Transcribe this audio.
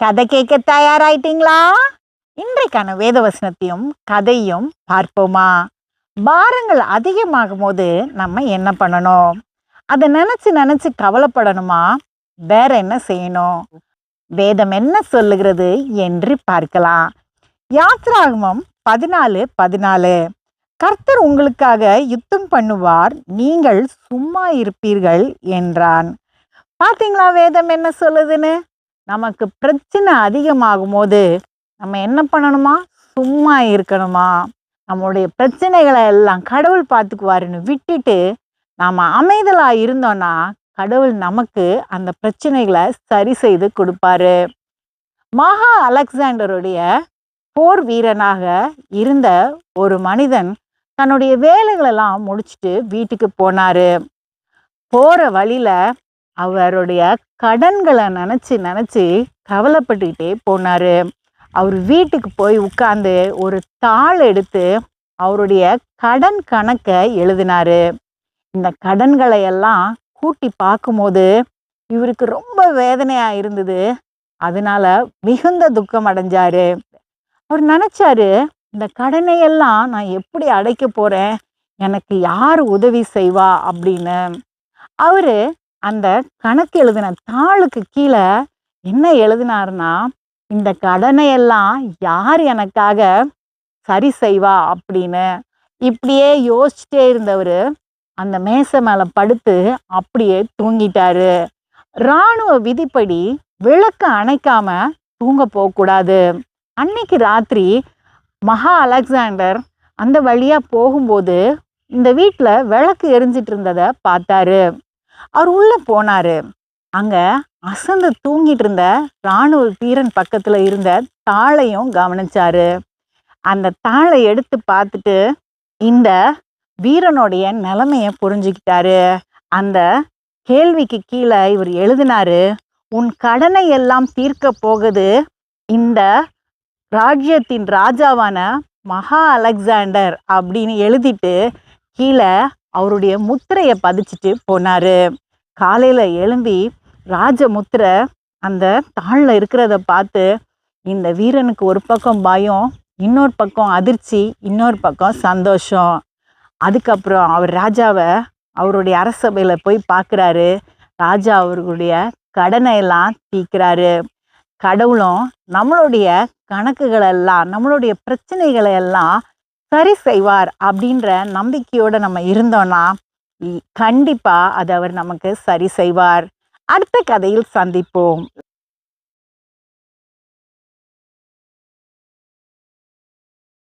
கதை கேட்க தயாராயிட்டீங்களா? இன்றைக்கான வேதவசனத்தையும் கதையும் பார்ப்போமா? பாரங்கள் அதிகமாகும் போது நம்ம என்ன பண்ணணும்? அதை நினச்சி நினச்சி கவலைப்படணுமா? வேற என்ன செய்யணும்? வேதம் என்ன சொல்லுகிறது என்று பார்க்கலாம். யாத்ராகமம் பதினாலு பதினாலு. கர்த்தர் உங்களுக்காக யுத்தம் பண்ணுவார் நீங்கள் சும்மா இருப்பீர்கள் என்றான். பார்த்தீங்களா வேதம் என்ன சொல்லுதுன்னு? நமக்கு பிரச்சனை அதிகமாகும் போது நம்ம என்ன பண்ணணுமா? சும்மா இருக்கணுமா? நம்மளுடைய பிரச்சனைகளை எல்லாம் கடவுள் பார்த்துக்குவாருன்னு விட்டுட்டு நாம் அமைதலாக இருந்தோன்னா கடவுள் நமக்கு அந்த பிரச்சனைகளை சரி செய்து கொடுப்பாரு. மகா அலெக்சாண்டருடைய போர் வீரனாக இருந்த ஒரு மனிதன் தன்னுடைய வேலைகளெல்லாம் முடிச்சுட்டு வீட்டுக்கு போனார். போகிற வழியில் அவருடைய கடன்களை நினச்சி நினச்சி கவலைப்பட்டுக்கிட்டே போனாரு. அவர் வீட்டுக்கு போய் உட்காந்து ஒரு தாள் எடுத்து அவருடைய கடன் கணக்கை எழுதினார். இந்த கடன்களை எல்லாம் கூட்டி பார்க்கும்போது இவருக்கு ரொம்ப வேதனையாக இருந்தது. அதனால மிகுந்த துக்கம் அடைஞ்சாரு. அவர் நினச்சாரு இந்த கடனை எல்லாம் நான் எப்படி அடைக்க போகிறேன் எனக்கு யார் உதவி செய்வா? அப்படின்னு. அவர் அந்த கணக்கு எழுதின தாளுக்கு கீழே என்ன எழுதினாருன்னா இந்த கடனை எல்லாம் யார் எனக்காக சரி செய்வா? அப்படின்னு. இப்படியே யோசிச்சுட்டே இருந்தவர் அந்த மேசை மேலே படுத்து அப்படியே தூங்கிட்டாரு. இராணுவ விதிப்படி விளக்கு அணைக்காம தூங்க போகக்கூடாது. அன்னைக்கு ராத்திரி மகா அலெக்சாண்டர் அந்த வழியாக போகும்போது இந்த வீட்டில் விளக்கு எரிஞ்சிட்டு இருந்ததை பார்த்தாரு. அவர் உள்ளே போனார். அங்கே அசந்து தூங்கிட்டு இருந்த இராணுவ வீரன் பக்கத்தில் இருந்த தாளையும் கவனிச்சாரு. அந்த தாளை எடுத்து பார்த்துட்டு இந்த வீரனுடைய நிலமையை புரிஞ்சுக்கிட்டாரு. அந்த கேள்விக்கு கீழே இவர் எழுதினாரு உன் கடனை எல்லாம் தீர்க்க போகுது இந்த ராஜ்யத்தின் ராஜாவான மகா அலெக்சாண்டர் அப்படின்னு எழுதிட்டு கீழே அவருடைய முத்திரையை பதிச்சுட்டு போனாரு. காலையில எழும்பி ராஜ முத்திரை அந்த தாளில் இருக்கிறத பார்த்து இந்த வீரனுக்கு ஒரு பக்கம் பயம் இன்னொரு பக்கம் அதிர்ச்சி இன்னொரு பக்கம் சந்தோஷம். அதுக்கப்புறம் அவர் ராஜாவை அவருடைய அரசபையில் போய் பார்க்குறாரு. ராஜா அவர்களுடைய கடனை எல்லாம் தீர்க்கிறாரு. கடவுளும் நம்மளுடைய கணக்குகளெல்லாம் நம்மளுடைய பிரச்சனைகளை எல்லாம் சரி செய்வார் அப்படின்ற நம்பிக்கையோடு நம்ம இருந்தோம்னா இ- அது அவர் நமக்கு சரி செய்வார். அடுத்த கதையில் சந்திப்போம்.